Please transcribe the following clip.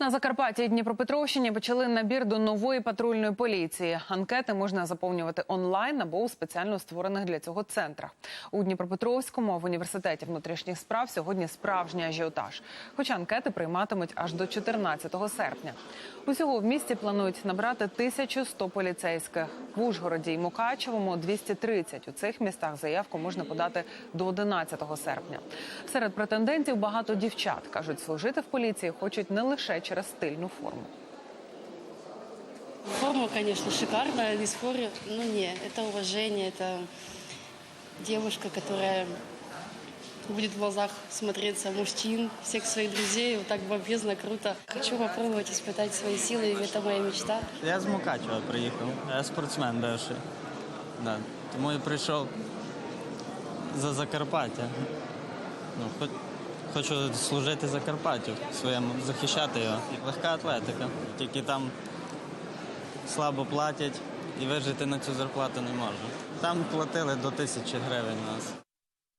На Закарпатті і Дніпропетровщині почали набір до нової патрульної поліції. Анкети можна заповнювати онлайн або у спеціально створених для цього центрах. У Дніпропетровському в університеті внутрішніх справ сьогодні справжній ажіотаж. Хоча анкети прийматимуть аж до 14 серпня. Усього в місті планують набрати 1100 поліцейських. В Ужгороді і Мукачевому 230. У цих містах заявку можна подати до 11 серпня. Серед претендентів багато дівчат кажуть, служити в поліції хочуть не лише через стильну форму. Форма, конечно, шикарная, не спорю. Но не, это уважение, это девушка, которая будет в глазах смотреться мужчин, всех своих друзей, вот так бомбезно, круто. Хочу попробовать испытать свои силы, и это моя мечта. Я з Мукачева приїхав. Я спортсмен бивший. Да. Тому і прийшов за Закарпаття. Ну, хоч, хочу служити Закарпаттю своєму, захищати його. Легка атлетика. Тільки там слабо платять і вижити на цю зарплату не можна. Там платили до тисячі гривень у нас.